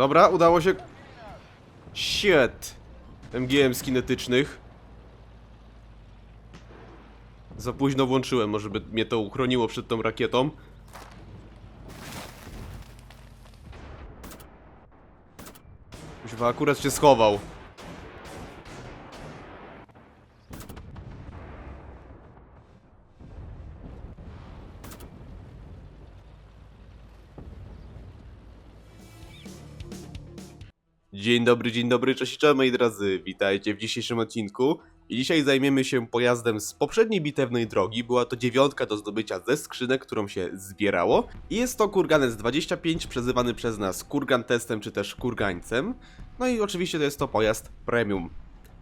Dobra, udało się. Shit. MGM z kinetycznych. Za późno włączyłem, może by mnie to uchroniło przed tą rakietą. Kuźwa, akurat się schował. Dzień dobry, dzień dobry, cześć, cześć moi drodzy, witajcie w dzisiejszym odcinku. I dzisiaj zajmiemy się pojazdem z poprzedniej bitewnej drogi, była to dziewiątka do zdobycia ze skrzynek, którą się zbierało. I jest to Kurganec 25, przezywany przez nas Kurgan Testem czy też Kurgańcem. No i oczywiście to jest to pojazd premium.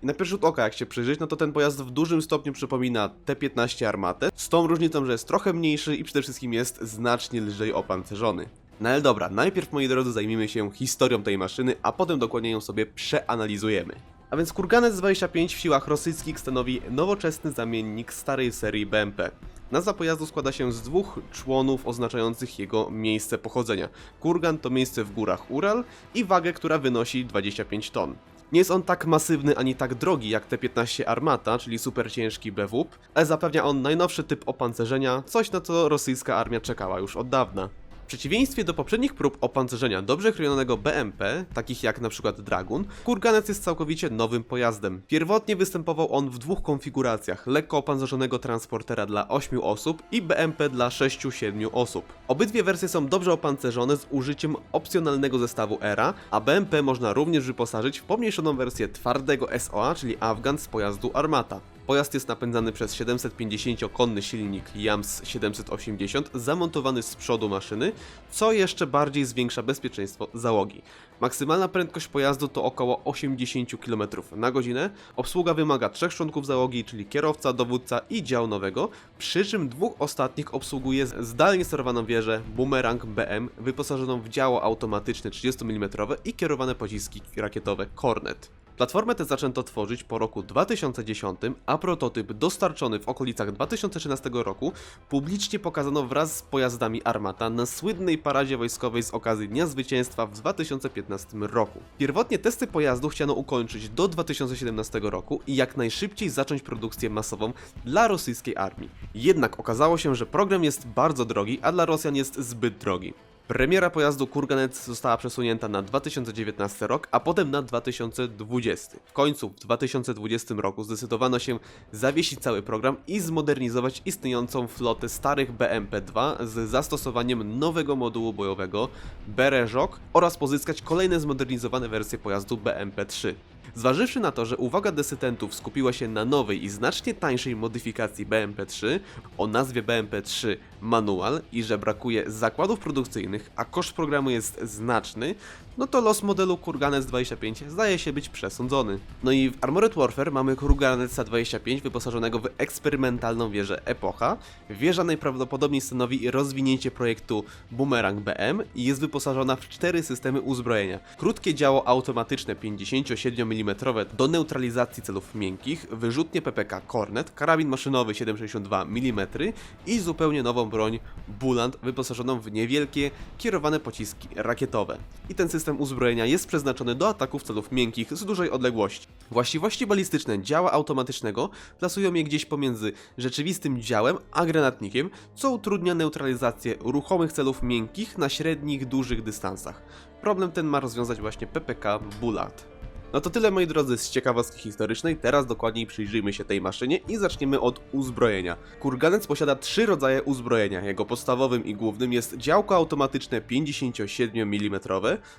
I na pierwszy rzut oka, jak się przyjrzeć, no to ten pojazd w dużym stopniu przypomina T-15 Armatę, z tą różnicą, że jest trochę mniejszy i przede wszystkim jest znacznie lżej opancerzony. No ale dobra, najpierw moi drodzy zajmiemy się historią tej maszyny, a potem dokładnie ją sobie przeanalizujemy. A więc Kurganec 25 w siłach rosyjskich stanowi nowoczesny zamiennik starej serii BMP. Nazwa pojazdu składa się z dwóch członów oznaczających jego miejsce pochodzenia. Kurgan to miejsce w górach Ural i wagę, która wynosi 25 ton. Nie jest on tak masywny ani tak drogi jak T-15 Armata, czyli super ciężki BWP, ale zapewnia on najnowszy typ opancerzenia, coś na co rosyjska armia czekała już od dawna. Przeciwieństwie do poprzednich prób opancerzenia dobrze chronionego BMP, takich jak np. Dragun, Kurganec jest całkowicie nowym pojazdem. Pierwotnie występował on w dwóch konfiguracjach: lekko opancerzonego transportera dla 8 osób i BMP dla 6-7 osób. Obydwie wersje są dobrze opancerzone z użyciem opcjonalnego zestawu ERA, a BMP można również wyposażyć w pomniejszoną wersję twardego SOA, czyli Afgan z pojazdu Armata. Pojazd jest napędzany przez 750-konny silnik JAMS 780 zamontowany z przodu maszyny, co jeszcze bardziej zwiększa bezpieczeństwo załogi. Maksymalna prędkość pojazdu to około 80 km na godzinę. Obsługa wymaga trzech członków załogi, czyli kierowca, dowódca i dział nowego, przy czym dwóch ostatnich obsługuje zdalnie sterowaną wieżę Boomerang BM wyposażoną w działo automatyczne 30 mm i kierowane pociski rakietowe Cornet. Platformę tę zaczęto tworzyć po roku 2010, a prototyp dostarczony w okolicach 2013 roku publicznie pokazano wraz z pojazdami Armata na słynnej paradzie wojskowej z okazji Dnia Zwycięstwa w 2015 roku. Pierwotnie testy pojazdu chciano ukończyć do 2017 roku i jak najszybciej zacząć produkcję masową dla rosyjskiej armii. Jednak okazało się, że program jest bardzo drogi, a dla Rosjan jest zbyt drogi. Premiera pojazdu Kurganec została przesunięta na 2019 rok, a potem na 2020. W końcu w 2020 roku zdecydowano się zawiesić cały program i zmodernizować istniejącą flotę starych BMP-2 z zastosowaniem nowego modułu bojowego Bereżok oraz pozyskać kolejne zmodernizowane wersje pojazdu BMP-3. Zważywszy na to, że uwaga decydentów skupiła się na nowej i znacznie tańszej modyfikacji BMP-3 o nazwie BMP-3 Manual i że brakuje zakładów produkcyjnych, a koszt programu jest znaczny, no to los modelu Kurganec 25 zdaje się być przesądzony. No i w Armored Warfare mamy Kurganec 25 wyposażonego w eksperymentalną wieżę Epocha. Wieża najprawdopodobniej stanowi rozwinięcie projektu Boomerang BM i jest wyposażona w cztery systemy uzbrojenia. Krótkie działo automatyczne 57 mm do neutralizacji celów miękkich, wyrzutnie PPK Cornet, karabin maszynowy 7,62 mm i zupełnie nową broń Bulant wyposażoną w niewielkie, kierowane pociski rakietowe. I ten system uzbrojenia jest przeznaczony do ataków celów miękkich z dużej odległości. Właściwości balistyczne działa automatycznego plasują je gdzieś pomiędzy rzeczywistym działem a granatnikiem, co utrudnia neutralizację ruchomych celów miękkich na średnich, dużych dystansach. Problem ten ma rozwiązać właśnie PPK Bulat. No to tyle moi drodzy z ciekawostki historycznej, teraz dokładniej przyjrzyjmy się tej maszynie i zaczniemy od uzbrojenia. Kurganec posiada trzy rodzaje uzbrojenia, jego podstawowym i głównym jest działko automatyczne 57 mm,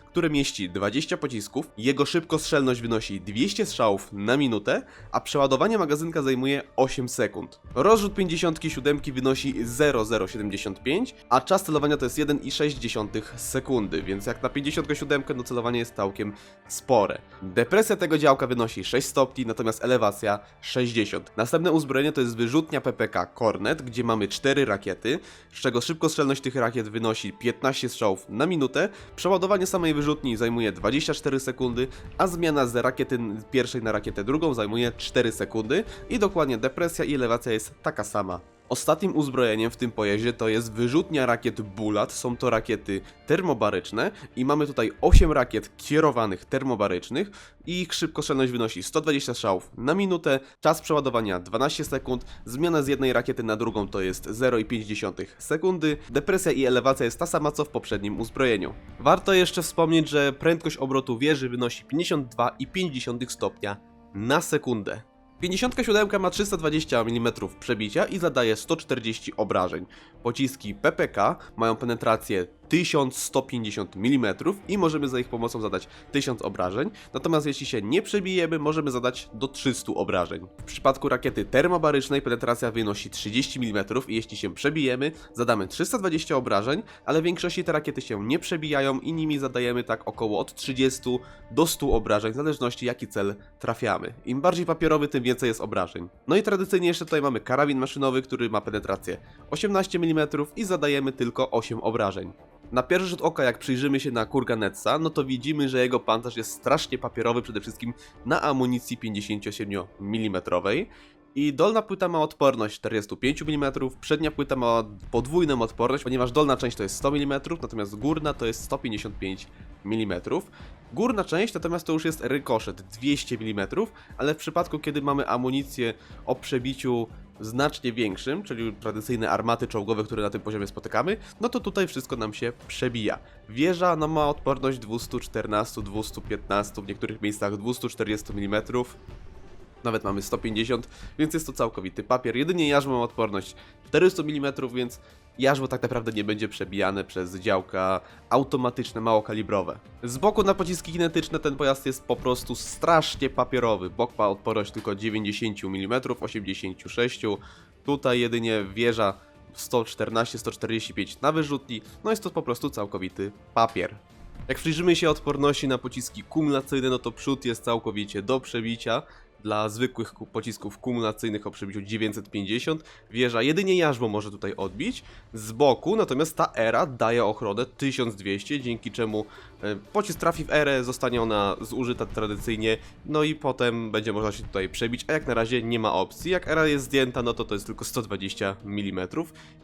które mieści 20 pocisków, jego szybkostrzelność wynosi 200 strzałów na minutę, a przeładowanie magazynka zajmuje 8 sekund. Rozrzut 57 wynosi 0,075, a czas celowania to jest 1,6 sekundy, więc jak na 57 no celowanie jest całkiem spore. Depresja tego działka wynosi 6 stopni, natomiast elewacja 60. Następne uzbrojenie to jest wyrzutnia PPK Cornet, gdzie mamy 4 rakiety, z czego szybkostrzelność tych rakiet wynosi 15 strzałów na minutę, przeładowanie samej wyrzutni zajmuje 24 sekundy, a zmiana z rakiety pierwszej na rakietę drugą zajmuje 4 sekundy i dokładnie depresja i elewacja jest taka sama. Ostatnim uzbrojeniem w tym pojeździe to jest wyrzutnia rakiet Bulat. Są to rakiety termobaryczne i mamy tutaj 8 rakiet kierowanych termobarycznych i ich szybkostrzelność wynosi 120 strzałów na minutę, czas przeładowania 12 sekund, zmiana z jednej rakiety na drugą to jest 0,5 sekundy, depresja i elewacja jest ta sama co w poprzednim uzbrojeniu. Warto jeszcze wspomnieć, że prędkość obrotu wieży wynosi 52,5 stopnia na sekundę. 57 ma 320 mm przebicia i zadaje 140 obrażeń. Pociski PPK mają penetrację 1150 mm i możemy za ich pomocą zadać 1000 obrażeń, natomiast jeśli się nie przebijemy, możemy zadać do 300 obrażeń. W przypadku rakiety termobarycznej penetracja wynosi 30 mm i jeśli się przebijemy, zadamy 320 obrażeń, ale w większości te rakiety się nie przebijają i nimi zadajemy tak około od 30 do 100 obrażeń, w zależności jaki cel trafiamy. Im bardziej papierowy, tym więcej jest obrażeń. No i tradycyjnie jeszcze tutaj mamy karabin maszynowy, który ma penetrację 18 mm i zadajemy tylko 8 obrażeń. Na pierwszy rzut oka, jak przyjrzymy się na Kurganetsa, no to widzimy, że jego pancerz jest strasznie papierowy, przede wszystkim na amunicji 57 mm. I dolna płyta ma odporność 45 mm, przednia płyta ma podwójną odporność, ponieważ dolna część to jest 100 mm, natomiast górna to jest 155 mm. Górna część natomiast to już jest rykoszet 200 mm, ale w przypadku kiedy mamy amunicję o przebiciu znacznie większym, czyli tradycyjne armaty czołgowe, które na tym poziomie spotykamy, no to tutaj wszystko nam się przebija. Wieża no, ma odporność 214, 215, w niektórych miejscach 240 mm, nawet mamy 150, więc jest to całkowity papier. Jedynie jarzmo ma odporność 400 mm, więc jarzmo tak naprawdę nie będzie przebijane przez działka automatyczne, małokalibrowe. Z boku na pociski kinetyczne ten pojazd jest po prostu strasznie papierowy. Bok ma odporność tylko 90 mm, 86. Tutaj jedynie wieża 114-145 na wyrzutni, no jest to po prostu całkowity papier. Jak przyjrzymy się odporności na pociski kumulacyjne, no to przód jest całkowicie do przebicia. Dla zwykłych pocisków kumulacyjnych o przebiciu 950 wieża jedynie jarzmo może tutaj odbić. Z boku natomiast ta era daje ochronę 1200, dzięki czemu pocisk trafi w erę, zostanie ona zużyta tradycyjnie, no i potem będzie można się tutaj przebić, a jak na razie nie ma opcji. Jak era jest zdjęta, no to to jest tylko 120 mm.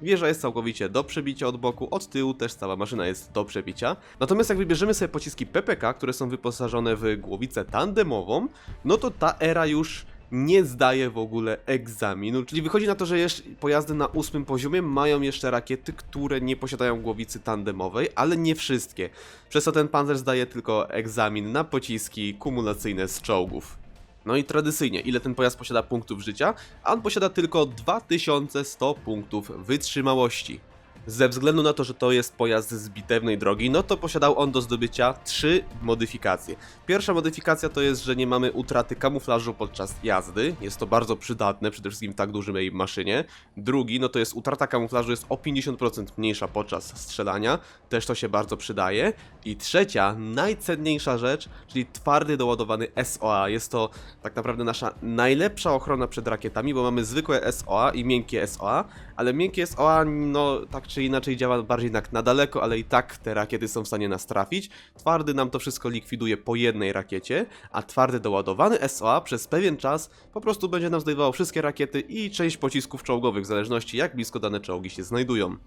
Wieża jest całkowicie do przebicia od boku, od tyłu też cała maszyna jest do przebicia. Natomiast jak wybierzemy sobie pociski PPK, które są wyposażone w głowicę tandemową, no to ta era już nie zdaje w ogóle egzaminu, czyli wychodzi na to, że pojazdy na ósmym poziomie mają jeszcze rakiety, które nie posiadają głowicy tandemowej, ale nie wszystkie. Przez to ten pancerz zdaje tylko egzamin na pociski kumulacyjne z czołgów. No i tradycyjnie, ile ten pojazd posiada punktów życia? A on posiada tylko 2100 punktów wytrzymałości. Ze względu na to, że to jest pojazd z bitewnej drogi, no to posiadał on do zdobycia trzy modyfikacje. Pierwsza modyfikacja to jest, że nie mamy utraty kamuflażu podczas jazdy. Jest to bardzo przydatne, przede wszystkim w tak dużej maszynie. Drugi, no to jest utrata kamuflażu jest o 50% mniejsza podczas strzelania. Też to się bardzo przydaje. I trzecia, najcenniejsza rzecz, czyli twardy doładowany SOA. Jest to tak naprawdę nasza najlepsza ochrona przed rakietami, bo mamy zwykłe SOA i miękkie SOA, ale miękkie SOA, no tak czy inaczej działa bardziej na, na daleko, ale i tak te rakiety są w stanie nas trafić. Twardy nam to wszystko likwiduje po jednej rakiecie, a twardy doładowany SOA przez pewien czas po prostu będzie nam zdejmował wszystkie rakiety i część pocisków czołgowych, w zależności jak blisko dane czołgi się znajdują.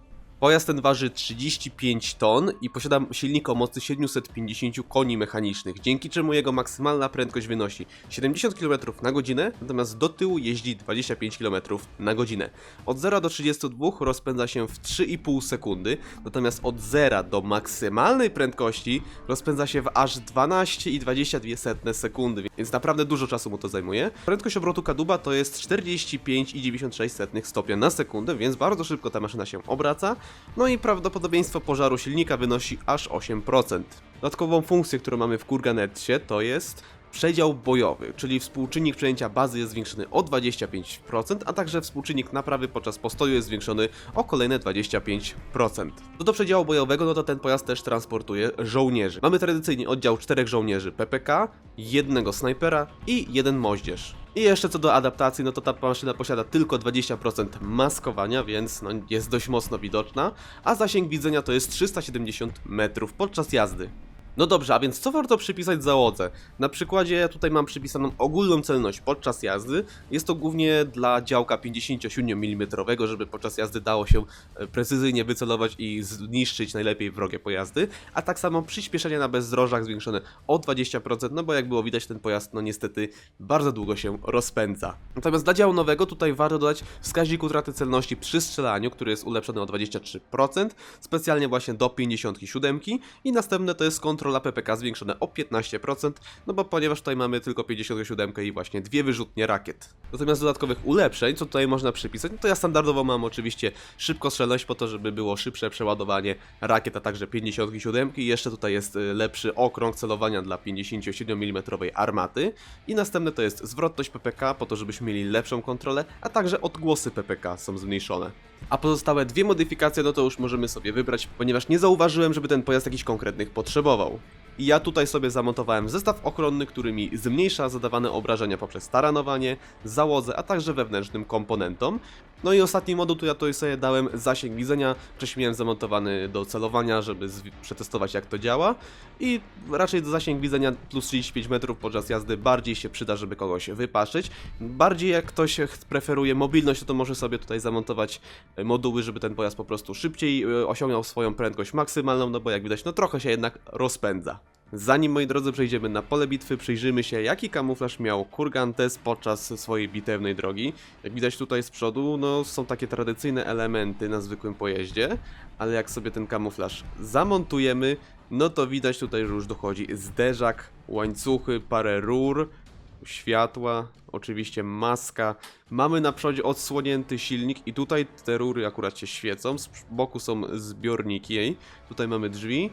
Pojazd ten waży 35 ton i posiada silnik o mocy 750 koni mechanicznych, dzięki czemu jego maksymalna prędkość wynosi 70 km na godzinę, natomiast do tyłu jeździ 25 km na godzinę. Od 0 do 32 rozpędza się w 3,5 sekundy, natomiast od 0 do maksymalnej prędkości rozpędza się w aż 12,22 sekundy, więc naprawdę dużo czasu mu to zajmuje. Prędkość obrotu kadłuba to jest 45,96 stopnia na sekundę, więc bardzo szybko ta maszyna się obraca. No i prawdopodobieństwo pożaru silnika wynosi aż 8%. Dodatkową funkcję, którą mamy w Kurganetsie to jest przedział bojowy, czyli współczynnik przejęcia bazy jest zwiększony o 25%, a także współczynnik naprawy podczas postoju jest zwiększony o kolejne 25%. Co do przedziału bojowego, no to ten pojazd też transportuje żołnierzy. Mamy tradycyjnie oddział czterech żołnierzy PPK, jednego snajpera i jeden moździerz. I jeszcze co do adaptacji, no to ta maszyna posiada tylko 20% maskowania, więc no, jest dość mocno widoczna, a zasięg widzenia to jest 370 metrów podczas jazdy. No dobrze, a więc co warto przypisać załodze? Na przykładzie tutaj mam przypisaną ogólną celność podczas jazdy. Jest to głównie dla działka 57 mm, żeby podczas jazdy dało się e, precyzyjnie wycelować i zniszczyć najlepiej wrogie pojazdy. A tak samo przyspieszenie na bezdrożach zwiększone o 20%, no bo jak było widać ten pojazd no niestety bardzo długo się rozpędza. Natomiast dla działu nowego tutaj warto dodać wskaźnik utraty celności przy strzelaniu, który jest ulepszony o 23%, specjalnie właśnie do 57 i następne to jest kontrola PPK zwiększone o 15%, no bo ponieważ tutaj mamy tylko 57 i właśnie dwie wyrzutnie rakiet. Natomiast dodatkowych ulepszeń, co tutaj można przypisać, no to ja standardowo mam oczywiście szybkostrzelność po to, żeby było szybsze przeładowanie rakiet, a także 57 i jeszcze tutaj jest y, lepszy okrąg celowania dla 57 mm armaty i następne to jest zwrotność PPK po to, żebyśmy mieli lepszą kontrolę, a także odgłosy PPK są zmniejszone. A pozostałe dwie modyfikacje, no to już możemy sobie wybrać, ponieważ nie zauważyłem, żeby ten pojazd jakichś konkretnych potrzebował. I ja tutaj sobie zamontowałem zestaw ochronny, który mi zmniejsza zadawane obrażenia poprzez taranowanie, załodze, a także wewnętrznym komponentom. No i ostatni moduł to ja tutaj sobie dałem zasięg widzenia, wcześniej miałem zamontowany do celowania, żeby przetestować jak to działa i raczej do zasięg widzenia plus 35 metrów podczas jazdy bardziej się przyda, żeby kogoś wypatrzyć. Bardziej jak ktoś preferuje mobilność, no to może sobie tutaj zamontować e, moduły, żeby ten pojazd po prostu szybciej e, osiągnął swoją prędkość maksymalną, no bo jak widać, no trochę się jednak rozpędza. Zanim, moi drodzy, przejdziemy na pole bitwy, przyjrzymy się, jaki kamuflaż miał Kurgantes podczas swojej bitewnej drogi. Jak widać tutaj z przodu, no są takie tradycyjne elementy na zwykłym pojeździe, ale jak sobie ten kamuflaż zamontujemy, no to widać tutaj, że już dochodzi zderzak, łańcuchy, parę rur, światła, oczywiście maska. Mamy na przodzie odsłonięty silnik i tutaj te rury akurat się świecą, z boku są zbiorniki jej, tutaj mamy drzwi.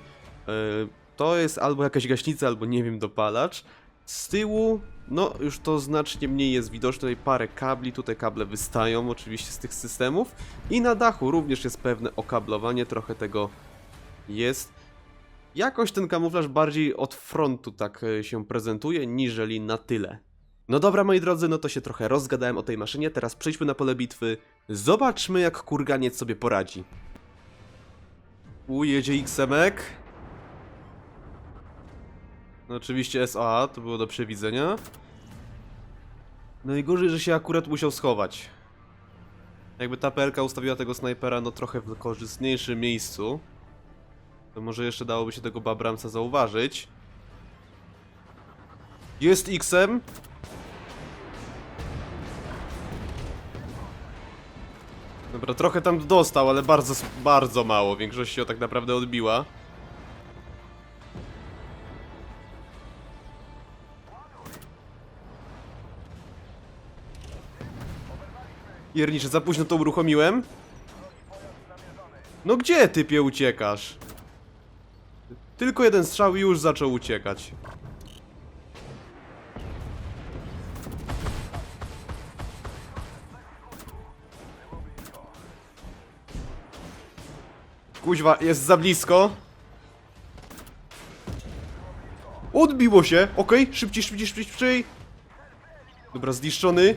Yy, to jest albo jakaś gaśnica, albo nie wiem, dopalacz. Z tyłu, no już to znacznie mniej jest widoczne, tutaj parę kabli, tutaj kable wystają oczywiście z tych systemów. I na dachu również jest pewne okablowanie, trochę tego jest. Jakoś ten kamuflaż bardziej od frontu tak e, się prezentuje, niżeli na tyle. No dobra, moi drodzy, no to się trochę rozgadałem o tej maszynie, teraz przejdźmy na pole bitwy. Zobaczmy, jak kurganiec sobie poradzi. U, jedzie X-emek. No oczywiście SA, to było do przewidzenia. No i gorzej, że się akurat musiał schować. Jakby ta perka ustawiła tego snajpera no trochę w korzystniejszym miejscu. To może jeszcze dałoby się tego Babramsa zauważyć. Jest X-em. Dobra, trochę tam dostał, ale bardzo, bardzo mało. Większość się tak naprawdę odbiła. Jernicze, za późno to uruchomiłem. No gdzie typie uciekasz? Tylko jeden strzał i już zaczął uciekać. Kuźwa, jest za blisko. Odbiło się! Okej, szybciej, szybciej, szybciej, szybciej. Dobra, zniszczony.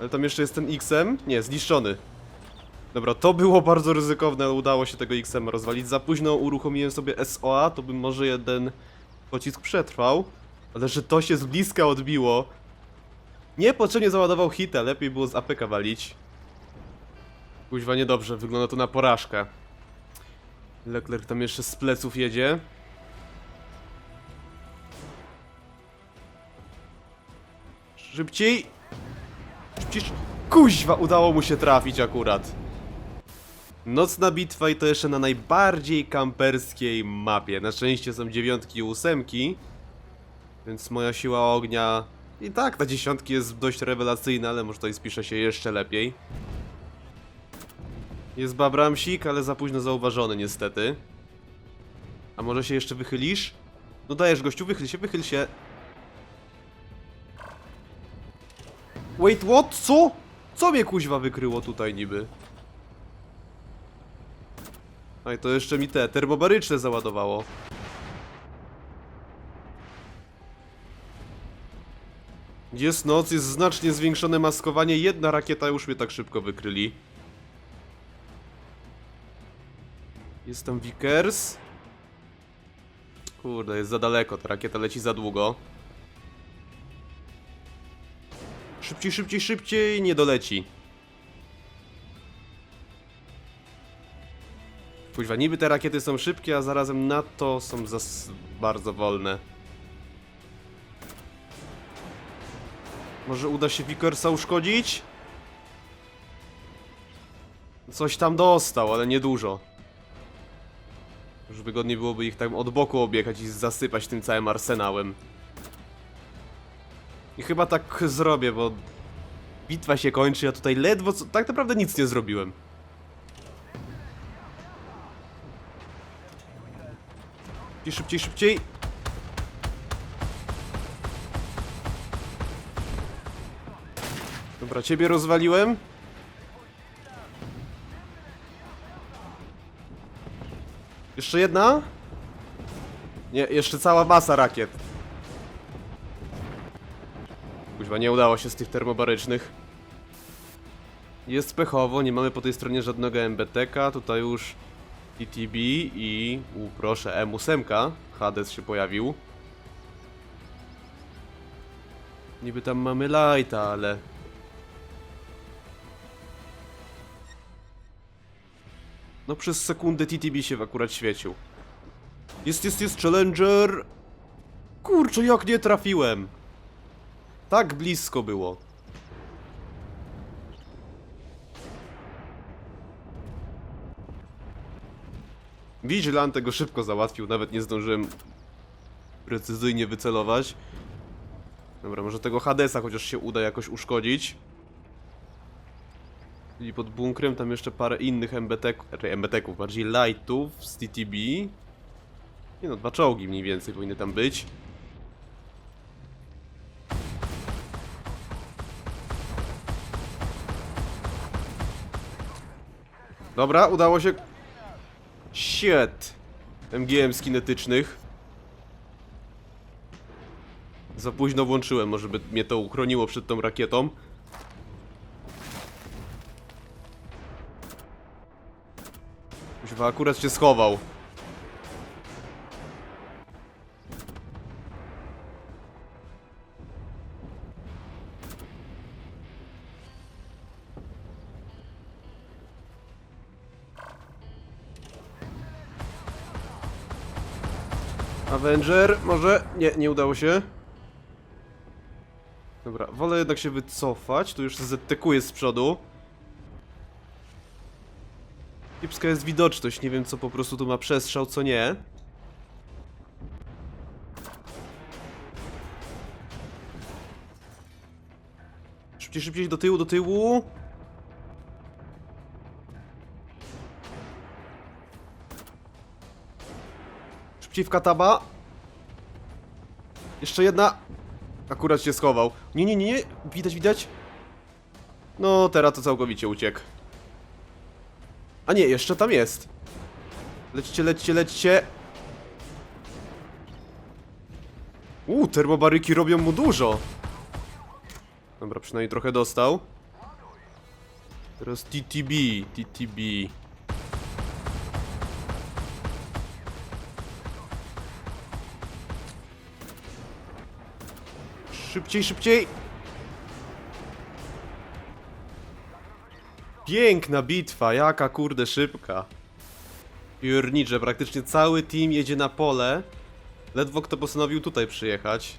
Ale tam jeszcze jest ten XM? Nie, zniszczony. Dobra, to było bardzo ryzykowne, ale udało się tego XM rozwalić. Za późno uruchomiłem sobie SOA, to bym może jeden pocisk przetrwał. Ale że to się z bliska odbiło. Niepotrzebnie załadował hita, lepiej było z APK walić. Kuźwa, niedobrze, wygląda to na porażkę. Leclerc tam jeszcze z pleców jedzie. Szybciej! Kuźwa, udało mu się trafić akurat. Nocna bitwa i to jeszcze na najbardziej kamperskiej mapie. Na szczęście są dziewiątki i ósemki, więc moja siła ognia i tak ta dziesiątki jest dość rewelacyjna, ale może tutaj spisze się jeszcze lepiej. Jest Babramsik, ale za późno zauważony niestety. A może się jeszcze wychylisz? No dajesz gościu, wychyl się, wychyl się. Wait, what? Co? Co mnie kuźwa wykryło tutaj niby? A i to jeszcze mi te termobaryczne załadowało. Jest noc, jest znacznie zwiększone maskowanie. Jedna rakieta już mnie tak szybko wykryli. Jest tam Vickers. Kurde, jest za daleko, ta rakieta leci za długo. Szybciej, szybciej, szybciej, nie doleci. Kuźwa, niby te rakiety są szybkie, a zarazem na to są bardzo wolne. Może uda się Vickersa uszkodzić? Coś tam dostał, ale niedużo. Już wygodniej byłoby ich tam od boku objechać i zasypać tym całym arsenałem. I chyba tak zrobię, bo bitwa się kończy, a tutaj ledwo co, tak naprawdę nic nie zrobiłem. Szybciej, szybciej, szybciej. Dobra, ciebie rozwaliłem. Jeszcze jedna? Nie, jeszcze cała masa rakiet. Nie udało się z tych termobarycznych. Jest pechowo, nie mamy po tej stronie żadnego MBTK, tutaj już TTB i... U, proszę, M8, Hades się pojawił. Niby tam mamy lighta, ale... No przez sekundę TTB się akurat świecił. Jest, jest, jest Challenger! Kurczę, jak nie trafiłem! Tak blisko było. Vigilant tego szybko załatwił, nawet nie zdążyłem precyzyjnie wycelować. Dobra, może tego Hadesa chociaż się uda jakoś uszkodzić. I pod bunkrem tam jeszcze parę innych MBT-ków, raczej MBT-ków, bardziej lightów z TTB. Nie no, dwa czołgi mniej więcej powinny tam być. Dobra, udało się. Shit. MGM z kinetycznych. Za późno włączyłem, może by mnie to uchroniło przed tą rakietą. Kuźwa, akurat się schował. Avenger, może? Nie, nie udało się. Dobra, wolę jednak się wycofać. Tu już jest z przodu. Kiepska jest widoczność, nie wiem co po prostu tu ma przestrzał, co nie. Szybciej, szybciej, do tyłu, do tyłu. Szybciej w kataba. Jeszcze jedna. Akurat się schował. Nie, nie, nie, nie. Widać, widać. No, teraz to całkowicie uciekł. A nie, jeszcze tam jest. Lećcie, lećcie, lećcie. Uuu, termobaryki robią mu dużo. Dobra, przynajmniej trochę dostał. Teraz TTB, TTB. Szybciej, szybciej! Piękna bitwa, jaka kurde szybka. Jurnicze, praktycznie cały team jedzie na pole. Ledwo kto postanowił tutaj przyjechać.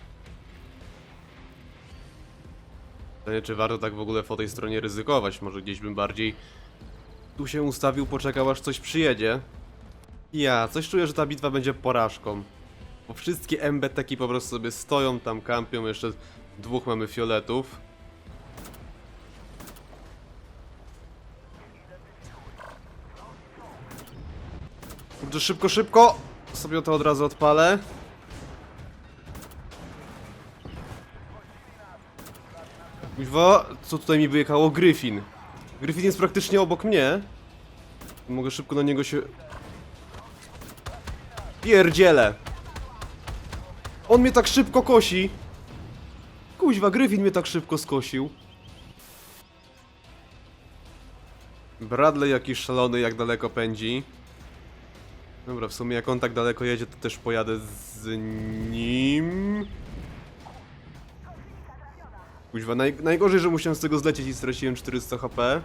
Pytanie, czy warto tak w ogóle po tej stronie ryzykować? Może gdzieś bym bardziej tu się ustawił, poczekał aż coś przyjedzie. Ja, coś czuję, że ta bitwa będzie porażką. Bo wszystkie MBTki po prostu sobie stoją tam, kampią, jeszcze dwóch mamy fioletów. Kurde, szybko, szybko! Sobie to od razu odpalę. Kuźwa, co tutaj mi wyjechało? Gryfin. Gryfin jest praktycznie obok mnie. Mogę szybko na niego się... Pierdziele! On mnie tak szybko kosi! Kuźwa, Gryfin mnie tak szybko skosił. Bradley jakiś szalony, jak daleko pędzi. Dobra, w sumie jak on tak daleko jedzie, to też pojadę z nim. Kuźwa, naj, najgorzej, że musiałem z tego zlecieć i straciłem 400 HP.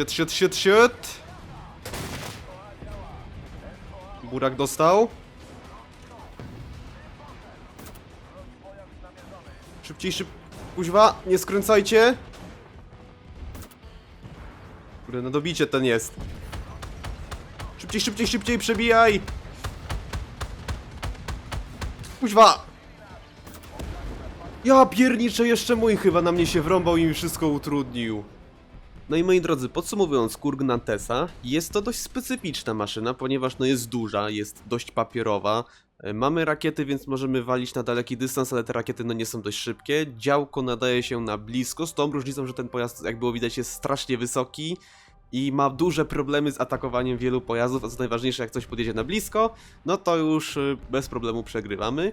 Shit, shit, shit, shit. Burak dostał. Szybciej, szyb... Kuźwa, nie skręcajcie. Kurde, na dobicie ten jest. Szybciej, szybciej, szybciej, przebijaj! Kuźwa! Ja pierniczę, jeszcze mój chyba na mnie się wrąbał i mi wszystko utrudnił. No i moi drodzy, podsumowując Kurg Nantesa, jest to dość specyficzna maszyna, ponieważ no jest duża, jest dość papierowa. E, Mamy rakiety, więc możemy walić na daleki dystans, ale te rakiety no nie są dość szybkie. Działko nadaje się na blisko, z tą różnicą, że ten pojazd, jak było widać, jest strasznie wysoki i ma duże problemy z atakowaniem wielu pojazdów, a co najważniejsze, jak coś podjedzie na blisko, no to już y, bez problemu przegrywamy.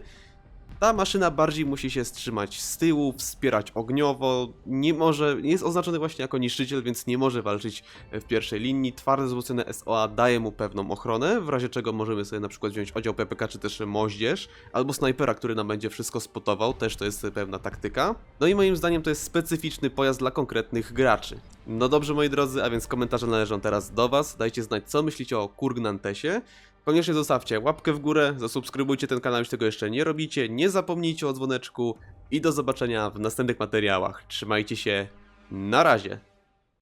Ta maszyna bardziej musi się strzymać z tyłu, wspierać ogniowo, nie może, jest oznaczony właśnie jako niszczyciel, więc nie może walczyć w pierwszej linii. Twarde wzmocnione SOA daje mu pewną ochronę, w razie czego możemy sobie na przykład wziąć oddział PPK czy też moździerz, albo snajpera, który nam będzie wszystko spotował, też to jest pewna taktyka. No i moim zdaniem to jest specyficzny pojazd dla konkretnych graczy. No dobrze moi drodzy, a więc komentarze należą teraz do was, dajcie znać co myślicie o Kurgnantesie. Koniecznie zostawcie łapkę w górę, zasubskrybujcie ten kanał, jeśli tego jeszcze nie robicie, nie zapomnijcie o dzwoneczku i do zobaczenia w następnych materiałach. Trzymajcie się, na razie.